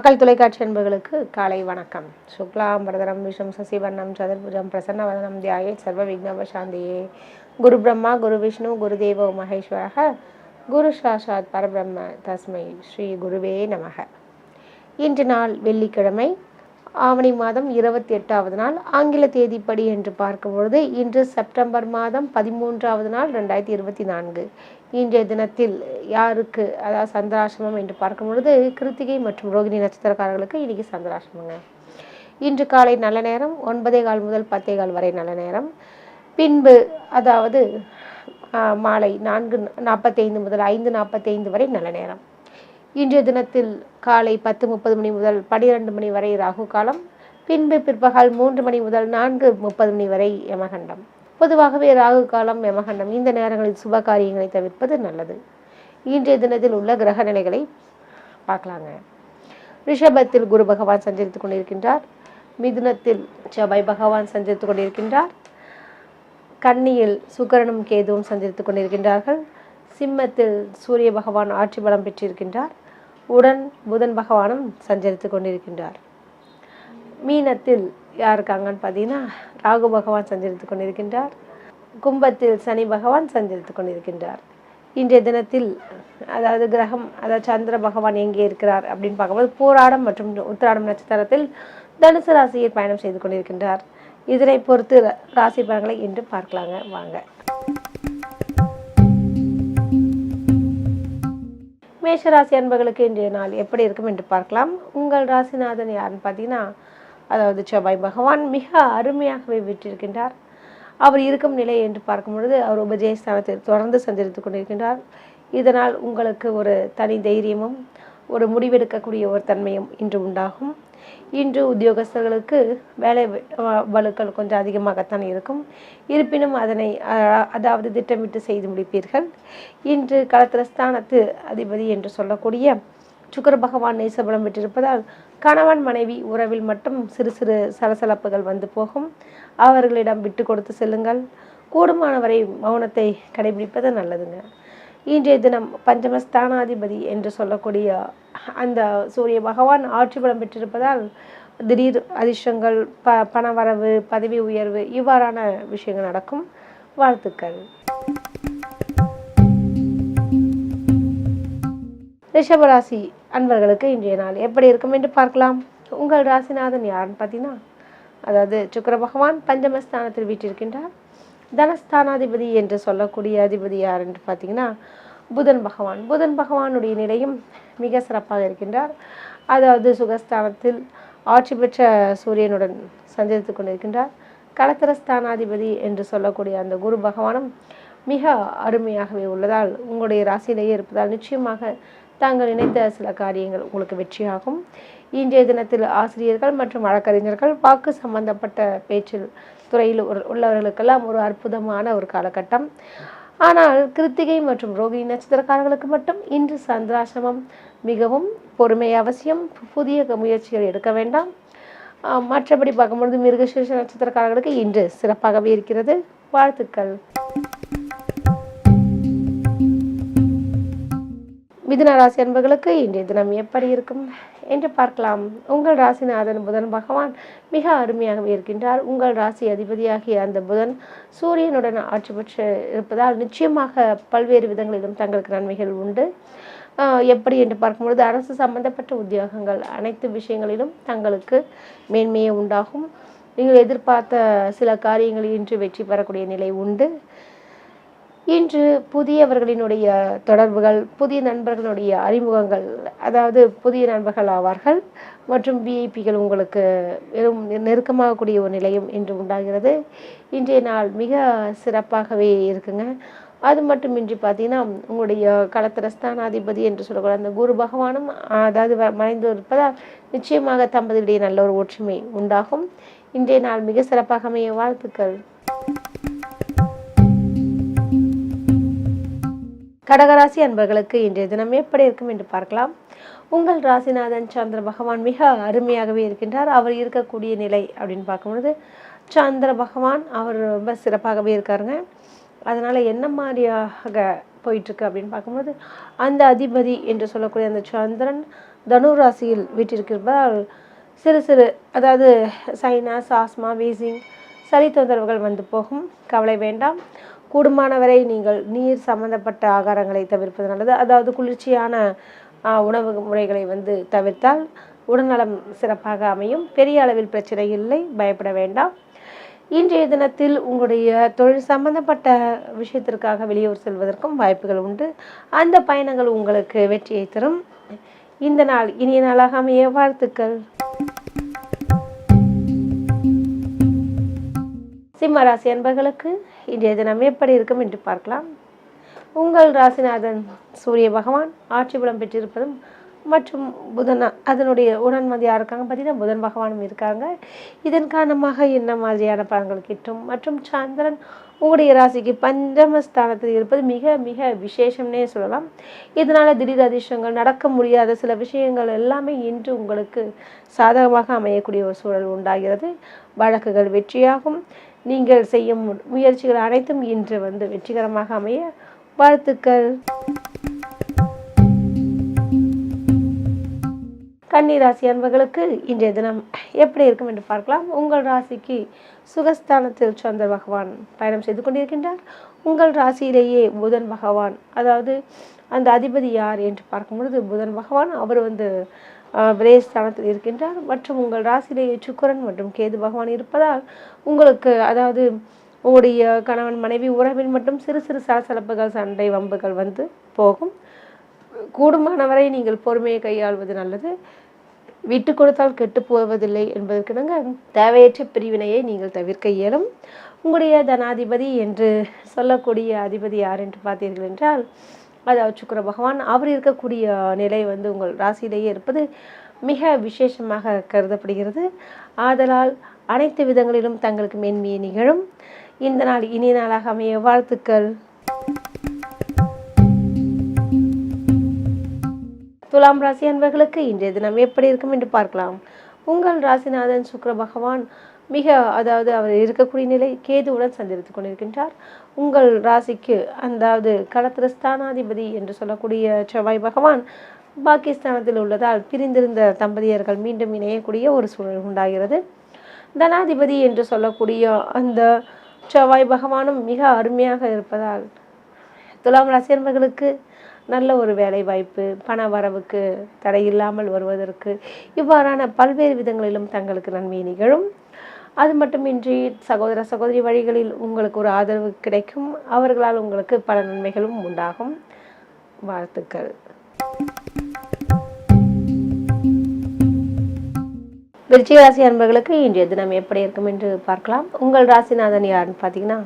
மக்கள் தொலைக்காட்சி அன்பர்களுக்கு காலை வணக்கம். சுக்லாம் பரதரம் விஷம் சசிவர்ணம் சதுர்புஜம் பிரசன்னவதனம் தியாயே சர்வ விக்னவசாந்தியே குரு பிரம்மா குரு விஷ்ணு குரு தேவோ மகேஸ்வரக குரு சாஷாத் பரபிரம்ம தஸ்மை ஸ்ரீ குருவே நமக. இன்று நாள் வெள்ளிக்கிழமை ஆவணி மாதம் இருபத்தி எட்டாவது நாள் ஆங்கில தேதிப்படி என்று பார்க்கும்பொழுது இன்று செப்டம்பர் மாதம் பதிமூன்றாவது நாள் ரெண்டாயிரத்தி இருபத்தி நான்கு. இன்றைய தினத்தில் யாருக்கு அதாவது சந்திராசிரமம் என்று பார்க்கும் பொழுது கிருத்திகை மற்றும் ரோகிணி நட்சத்திரக்காரர்களுக்கு இன்னைக்கு சந்திராசிரமங்க. இன்று காலை நல்ல நேரம் ஒன்பதே கால் முதல் பத்தே கால் வரை நல்ல நேரம். பின்பு அதாவது மாலை நான்கு நாற்பத்தைந்து முதல் ஐந்து நாற்பத்தைந்து வரை நல்ல நேரம். இன்றைய தினத்தில் காலை பத்து முப்பது மணி முதல் பனிரெண்டு மணி வரை ராகு காலம். பின்பு பிற்பகல் மூன்று மணி முதல் நான்கு முப்பது மணி வரை யமகண்டம். பொதுவாகவே ராகு காலம் யமகண்டம். இந்த நேரங்களில் சுப காரியங்களை தவிர்ப்பது நல்லது. இன்றைய தினத்தில் உள்ள கிரக நிலைகளை பார்க்கலாங்க. ரிஷபத்தில் குரு பகவான் சஞ்சரித்துக் கொண்டிருக்கின்றார். மிதுனத்தில் செவ்வாய் பகவான் சஞ்சரித்துக் கொண்டிருக்கின்றார். கன்னியில் சுக்கரனும் கேதுவும் சஞ்சரித்துக் கொண்டிருக்கின்றார்கள். சிம்மத்தில் சூரிய பகவான் ஆட்சி பலம் பெற்றிருக்கின்றார். உடன் புதன் பகவானும் சஞ்சரித்துக் கொண்டிருக்கின்றார். மீனத்தில் யார் இருக்காங்கன்னு பார்த்தீங்கன்னா ராகு பகவான் சஞ்சரித்து கொண்டிருக்கின்றார். கும்பத்தில் சனி பகவான் சஞ்சரித்து கொண்டிருக்கின்றார். இன்றைய தினத்தில் அதாவது கிரகம் அதாவது சந்திர பகவான் எங்கே இருக்கிறார் அப்படின்னு பார்க்கும்போது போராடம் மற்றும் உத்திராடம் நட்சத்திரத்தில் தனுசு ராசியில் பயணம் செய்து கொண்டிருக்கின்றார். இதனை பொறுத்து ராசி பலன்களை இன்று பார்க்கலாங்க. வாங்க. மேஷராசி அன்பர்களுக்கு இன்றைய நாள் எப்படி இருக்கும் என்று பார்க்கலாம். உங்கள் ராசிநாதன் யாருன்னு பார்த்தீங்கன்னா அதாவது செவ்வாய் பகவான் மிக அருமையாகவே விட்டிருக்கின்றார். அவர் இருக்கும் நிலை என்று பார்க்கும் பொழுது அவர் உபஜயஸ்தானத்தில் தொடர்ந்து சஞ்சரித்து கொண்டிருக்கின்றார். இதனால் உங்களுக்கு ஒரு தனி தைரியமும் ஒரு முடிவெடுக்கக்கூடிய ஒரு தன்மையும் இன்று உண்டாகும். இன்று உத்தியோகஸ்தர்களுக்கு வேலை வலுக்கள் கொஞ்சம் அதிகமாகத்தான் இருக்கும். இருப்பினும் அதனை அதாவது திட்டமிட்டு செய்து முடிப்பீர்கள். இன்று களத்திரஸ்தானத்து அதிபதி என்று சொல்லக்கூடிய சுக்கர பகவான் நேசபலம் பெற்றிருப்பதால் கணவன் மனைவி உறவில் மட்டும் சிறு சிறு சலசலப்புகள் வந்து போகும். அவர்களிடம் விட்டு கொடுத்து செல்லுங்கள். கூடுமானவரை மௌனத்தை கடைபிடிப்பது நல்லதுங்க. இன்றைய தினம் பஞ்சமஸ்தானாதிபதி என்று சொல்லக்கூடிய அந்த சூரிய பகவான் ஆட்சி பலம் பெற்றிருப்பதால் திடீர் அதிர்ஷ்டங்கள் ப பணவரவு பதவி உயர்வு இவ்வாறான விஷயங்கள் நடக்கும். வாழ்த்துக்கள். ரிஷபராசி அன்பர்களுக்கு இன்றைய நாள் எப்படி இருக்கும் என்று பார்க்கலாம். உங்கள் ராசிநாதன் யாருன்னு பார்த்தீங்கன்னா அதாவது சுக்கர பகவான் பஞ்சமஸ்தானத்தில் வீட்டிருக்கின்றார் தனஸ்தானாதிபதி என்று சொல்லக்கூடிய அதிபதி யார் என்று பார்த்தீங்கன்னா புதன் பகவான். புதன் பகவானுடைய நிலையும் மிக சிறப்பாக இருக்கின்றார். அதாவது சுகஸ்தானத்தில் ஆட்சி பெற்ற சூரியனுடன் சஞ்சரித்துக் கொண்டிருக்கின்றார். கலத்திரஸ்தானாதிபதி என்று சொல்லக்கூடிய அந்த குரு பகவானும் மிக அருமையாகவே உள்ளதால் உங்களுடைய ராசியிலேயே இருப்பதால் நிச்சயமாக தாங்கள் நினைத்த சில காரியங்கள் உங்களுக்கு வெற்றியாகும். இன்றைய தினத்தில் ஆசிரியர்கள் மற்றும் வழக்கறிஞர்கள் வாக்கு சம்பந்தப்பட்ட பேச்சில் துறையில் உள்ளவர்களுக்கெல்லாம் ஒரு அற்புதமான ஒரு காலகட்டம். ஆனால் கிருத்திகை மற்றும் ரோகிணி நட்சத்திரக்காரர்களுக்கு மட்டும் இன்று சந்திராசிரமம் மிகவும் பொறுமை அவசியம். புதிய முயற்சிகள் எடுக்க வேண்டாம். மற்றபடி பார்க்கும்பொழுது மிருகசீர்ஷ நட்சத்திரக்காரர்களுக்கு இன்று சிறப்பாகவே இருக்கிறது. வாழ்த்துக்கள். மிதுன ராசி அன்பர்களுக்கு இன்றைய தினம் எப்படி இருக்கும் என்று பார்க்கலாம். உங்கள் ராசிநாதன் புதன் பகவான் மிக அருமையாகவே இருக்கின்றார். உங்கள் ராசி அதிபதியாகிய அந்த புதன் சூரியனுடன் ஆட்சி பெற்று இருப்பதால் நிச்சயமாக பல்வேறு விதங்களிலும் தங்களுக்கு நன்மைகள் உண்டு. எப்படி என்று பார்க்கும்பொழுது அரசு சம்பந்தப்பட்ட உத்தியோகங்கள் அனைத்து விஷயங்களிலும் தங்களுக்கு மேன்மையே உண்டாகும். நீங்கள் எதிர்பார்த்த சில காரியங்களில் இன்று வெற்றி பெறக்கூடிய நிலை உண்டு. இன்று புதியவர்களினுடைய தொடர்புகள் புதிய நண்பர்களுடைய அறிமுகங்கள் அதாவது புதிய நண்பர்கள் ஆவார்கள் மற்றும் விஐபிகள் உங்களுக்கு வெறும் நெருக்கமாகக்கூடிய ஒரு நிலையும் இன்று உண்டாகிறது. இன்றைய நாள் மிக சிறப்பாகவே இருக்குங்க. அது மட்டுமின்றி பார்த்தீங்கன்னா உங்களுடைய களத்திரஸ்தானாதிபதி என்று சொல்லக்கூடிய அந்த குரு பகவானும் அதாவது வ- மறைந்து இருப்பதால் நிச்சயமாக தம்பதியிடையே நல்ல ஒரு ஒற்றுமை உண்டாகும். இன்றைய நாள் மிக சிறப்பாக அமைய வாழ்த்துக்கள். கடகராசி அன்பர்களுக்கு இன்றைய தினம் எப்படி இருக்கும் என்று பார்க்கலாம். உங்கள் ராசிநாதன் சந்திர பகவான் மிக அருமையாகவே இருக்கின்றார். அவர் இருக்கக்கூடிய நிலை அப்படின்னு பார்க்கும்பொழுது சந்திர பகவான் அவர் ரொம்ப சிறப்பாகவே இருக்காருங்க. அதனால் என்ன மாதிரியாக போயிட்டுருக்கு அப்படின்னு பார்க்கும்போது அந்த அதிபதி என்று சொல்லக்கூடிய அந்த சந்திரன் தனு ராசியில் வீட்டிருக்கிறதால் சிறு சிறு அதாவது சைனஸ் ஆஸ்மா வீசிங் சளி தொந்தரவுகள் வந்து போகும். கவலை வேண்டாம். கூடுமானவரை நீங்கள் நீர் சம்பந்தப்பட்ட ஆகாரங்களை தவிர்ப்பது நல்லது. அதாவது குளிர்ச்சியான உணவு முறைகளை வந்து தவிர்த்தால் உடல்நலம் சிறப்பாக அமையும். பெரிய அளவில் பிரச்சனை இல்லை. பயப்பட வேண்டாம். இன்றைய தினத்தில் உங்களுடைய தொழில் சம்பந்தப்பட்ட விஷயத்திற்காக வெளியூர் செல்வதற்கும் வாய்ப்புகள் உண்டு. அந்த பயணங்கள் உங்களுக்கு வெற்றியை தரும். இந்த நாள் இனிய நாளாக அமைய வாழ்த்துக்கள். சிம்ம ராசி அன்பர்களுக்கு இன்றைய தினம் எப்படி இருக்கும் என்று பார்க்கலாம். உங்கள் ராசிநாதன் சூரிய பகவான் ஆட்சி பலம் பெற்றிருப்பதும் மற்றும் புதன் அதனுடைய உடன்மதியாக இருக்காங்க. பார்த்தீங்கன்னா புதன் பகவானும் இருக்காங்க. இதன் காரணமாக என்ன மாதிரியான பலன்கள் கிட்டும்? மற்றும் சந்திரன் உங்களுடைய ராசிக்கு பஞ்சமஸ்தானத்தில் இருப்பது மிக மிக விசேஷம்னே சொல்லலாம். இதனால் திடீர் அதிர்ஷ்டங்கள் நடக்க முடியாத சில விஷயங்கள் எல்லாமே இன்று உங்களுக்கு சாதகமாக அமையக்கூடிய ஒரு சூழல் உண்டாகிறது. வழக்குகள் வெற்றியாகும். நீங்கள் செய்யும் முயற்சிகள் அனைத்தும் இன்று வந்து வெற்றிகரமாக அமைய வாழ்த்துக்கள். கன்னி ராசி அன்பர்களுக்கு இன்றைய தினம் எப்படி இருக்கும் என்று பார்க்கலாம். உங்கள் ராசிக்கு சுகஸ்தானத்தில் சந்திர பகவான் பயணம் செய்து கொண்டிருக்கின்றார். உங்கள் ராசியிலேயே புதன் பகவான் அதாவது அந்த அதிபதி யார் என்று பார்க்கும் பொழுது புதன் பகவான் அவர் வந்து விரயஸ்தானத்தில் இருக்கின்றார். மற்றும் உங்கள் ராசியிலேயே சுக்கரன் மற்றும் கேது பகவான் இருப்பதால் உங்களுக்கு அதாவது உங்களுடைய கணவன் மனைவி உறவில் மட்டும் சிறு சிறு சலசலப்புகள் சண்டை வம்புகள் வந்து போகும். கூடுமானவரை நீங்கள் பொறுமையை கையாள்வது நல்லது. விட்டு கொடுத்தால் கெட்டு போவதில்லை என்பதற்கிடங்க தேவையற்ற பிரிவினையை நீங்கள் தவிர்க்க இயலும். உங்களுடைய தனாதிபதி என்று சொல்லக்கூடிய அதிபதி யார் என்று பார்த்தீர்கள் என்றால் அதாவது சுக்கர பகவான் அவர் இருக்கக்கூடிய நிலை வந்து உங்கள் ராசியிலேயே இருப்பது மிக விசேஷமாக கருதப்படுகிறது. ஆதலால் அனைத்து விதங்களிலும் தங்களுக்கு மேன்மையை நிகழும். இந்த நாள் இனிய நாளாக அமைய வாழ்த்துக்கள். துலாம் ராசி அன்பர்களுக்கு இன்றைய தினம் எப்படி இருக்கும் என்று பார்க்கலாம். உங்கள் ராசிநாதன் சுக்கிர பகவான் மிக அதாவது அவர் இருக்கக்கூடிய நிலை கேதுவுடன் சந்தித்துக் கொண்டிருக்கின்றார். உங்கள் ராசிக்கு அதாவது களத்திரஸ்தானாதிபதி என்று சொல்லக்கூடிய செவ்வாய் பகவான் பாகிஸ்தானத்தில் உள்ளதால் பிரிந்திருந்த தம்பதியர்கள் மீண்டும் இணையக்கூடிய ஒரு சூழல் உண்டாகிறது. தனாதிபதி என்று சொல்லக்கூடிய அந்த செவ்வாய் பகவானும் மிக அருமையாக இருப்பதால் துலாம் ராசி அன்பர்களுக்கு நல்ல ஒரு வேலை வாய்ப்பு பண வரவுக்கு தடையில்லாமல் வருவதற்கு இவ்வாறான பல்வேறு விதங்களிலும் தங்களுக்கு நன்மை நிகழும். அது மட்டுமின்றி சகோதர சகோதரி வழிகளில் உங்களுக்கு ஒரு ஆதரவு கிடைக்கும். அவர்களால் உங்களுக்கு பல நன்மைகளும் உண்டாகும். வாழ்த்துக்கள். விருச்சிக ராசி அன்பர்களுக்கு இன்றைய தினம் எப்படி இருக்கும் என்று பார்க்கலாம். உங்கள் ராசிநாதன் யாருன்னு பார்த்தீங்கன்னா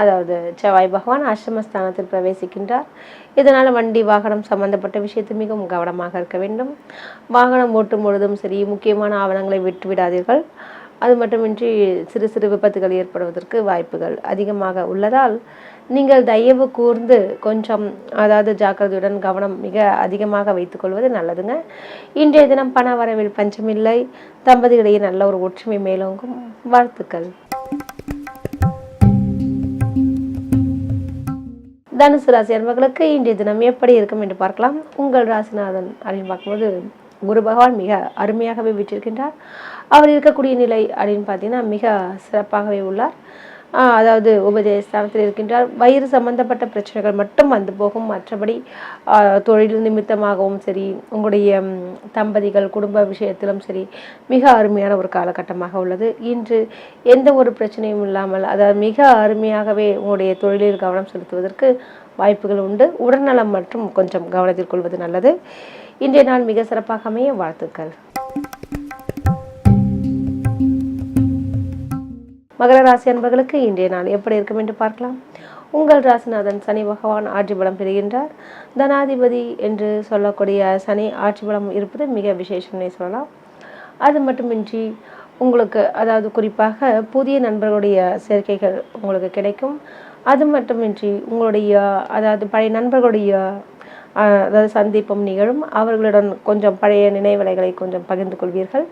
அதாவது செவ்வாய் பகவான் ஆசிரமஸ்தானத்தில் பிரவேசிக்கின்றார். இதனால் வண்டி வாகனம் சம்பந்தப்பட்ட விஷயத்தில் மிகவும் கவனமாக இருக்க வேண்டும். வாகனம் ஓட்டும் பொழுதும் சரி முக்கியமான ஆவணங்களை விட்டு விடாதீர்கள் அது மட்டுமின்றி சிறு சிறு விபத்துகள் ஏற்படுவதற்கு வாய்ப்புகள் அதிகமாக உள்ளதால் நீங்கள் தயவு கூர்ந்து கொஞ்சம் அதாவது ஜாக்கிரதையுடன் கவனம் மிக அதிகமாக வைத்துக்கொள்வது நல்லதுங்க. இன்றைய தினம் பண வரவில் பஞ்சமில்லை. தம்பதிகளிடையே நல்ல ஒரு ஒற்றுமை மேலோங்கும். வாழ்த்துக்கள். தனுசு ராசி அன்பர்களுக்கு இன்றைய தினம் எப்படி இருக்கும் என்று பார்க்கலாம். உங்கள் ராசிநாதன் அப்படின்னு பார்க்கும்போது குரு பகவான் மிக அருமையாகவே விட்டிருக்கின்றார் அவர் இருக்கக்கூடிய நிலை அப்படின்னு பார்த்தீங்கன்னா மிக சிறப்பாகவே உள்ளார். அதாவது உபதேச ஸ்தானத்தில் இருக்கின்றார். வயிறு சம்பந்தப்பட்ட பிரச்சனைகள் மட்டும் வந்து போகும். மற்றபடி தொழில் நிமித்தமாகவும் சரி உங்களுடைய தம்பதிகள் குடும்ப விஷயத்திலும் சரி மிக அருமையான ஒரு காலகட்டமாக உள்ளது. இன்று எந்த ஒரு பிரச்சனையும் இல்லாமல் அதாவது மிக அருமையாகவே உங்களுடைய தொழிலில் கவனம் செலுத்துவதற்கு வாய்ப்புகள் உண்டு. உடல்நலம் மற்றும் கொஞ்சம் கவனத்தில் கொள்வது நல்லது. இன்றைய நாள் மிக சிறப்பாக அமைய வாழ்த்துக்கள். மகர ராசி அன்பர்களுக்கு இன்றைய நாள் எப்படி இருக்கும் என்று பார்க்கலாம். உங்கள் ராசிநாதன் சனி பகவான் ஆட்சி பலம் பெறுகின்றார். தனாதிபதி என்று சொல்லக்கூடிய சனி ஆட்சி பலம் இருப்பது மிக விசேஷம்னே சொல்லலாம். அது மட்டுமின்றி உங்களுக்கு அதாவது குறிப்பாக புதிய நண்பர்களுடைய சேர்க்கைகள் உங்களுக்கு கிடைக்கும். அது மட்டுமின்றி உங்களுடைய அதாவது பழைய நண்பர்களுடைய அதாவது சந்திப்பும் நிகழும். அவர்களுடன் கொஞ்சம் பழைய நினைவலைகளை கொஞ்சம் பகிர்ந்து கொள்வீர்கள்.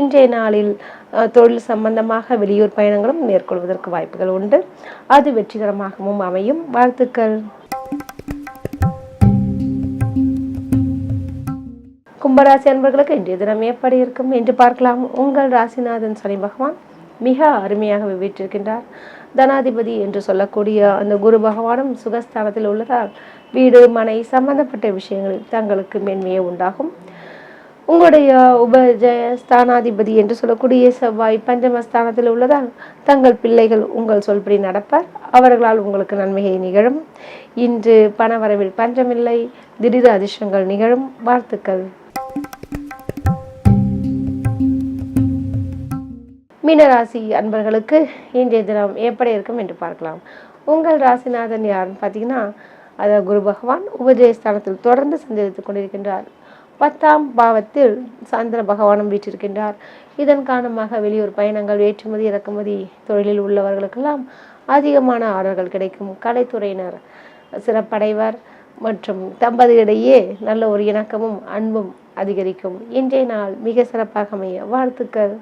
இன்றைய நாளில் தொழில் சம்பந்தமாக வெளியூர் பயணங்களும் மேற்கொள்வதற்கு வாய்ப்புகள் உண்டு. அது வெற்றிகரமாகவும் அமையும். வாழ்த்துக்கள். கும்பராசி அன்பர்களுக்கு இன்றைய தினம் எப்படி இருக்கும் என்று பார்க்கலாம். உங்கள் ராசிநாதன் சனி பகவான் மிக அருமையாக வீற்றிருக்கின்றார். தனாதிபதி என்று சொல்லக்கூடிய அந்த குரு பகவானும் சுகஸ்தானத்தில் உள்ளதால் வீடு மனை சம்பந்தப்பட்ட விஷயங்களில் தங்களுக்கு மேன்மையே உண்டாகும். உங்களுடைய உபஜய ஸ்தானாதிபதி என்று சொல்லக்கூடிய செவ்வாய் பஞ்சமஸ்தானத்தில் உள்ளதால் தங்கள் பிள்ளைகள் உங்கள் சொல்படி நடப்பார். அவர்களால் உங்களுக்கு நன்மையை நிகழும். இன்று பணவரவில் பஞ்சமில்லை திடீர் அதிர்ஷ்டங்கள் நிகழும். வாழ்த்துக்கள். மீனராசி அன்பர்களுக்கு இன்றைய தினம் எப்படி இருக்கும் என்று பார்க்கலாம். உங்கள் ராசிநாதன் யாருன்னு பார்த்தீங்கன்னா அதாவது குரு பகவான் உபஜயஸ்தானத்தில் தொடர்ந்து சஞ்சரித்துக் கொண்டிருக்கின்றார். பத்தாம் பாவத்தில் சந்திர பகவானும் வீற்றிருக்கின்றார். இதன் காரணமாக வெளியூர் பயணங்கள் ஏற்றுமதி இறக்குமதி தொழிலில் உள்ளவர்களுக்கெல்லாம் அதிகமான ஆர்டர்கள் கிடைக்கும். கலைத்துறையினர் சிறப்படைவர் மற்றும் தம்பதியிடையே நல்ல ஒரு இணக்கமும் அன்பும் அதிகரிக்கும். இன்றைய நாள் மிக சிறப்பாக அமைய வாழ்த்துக்கள்.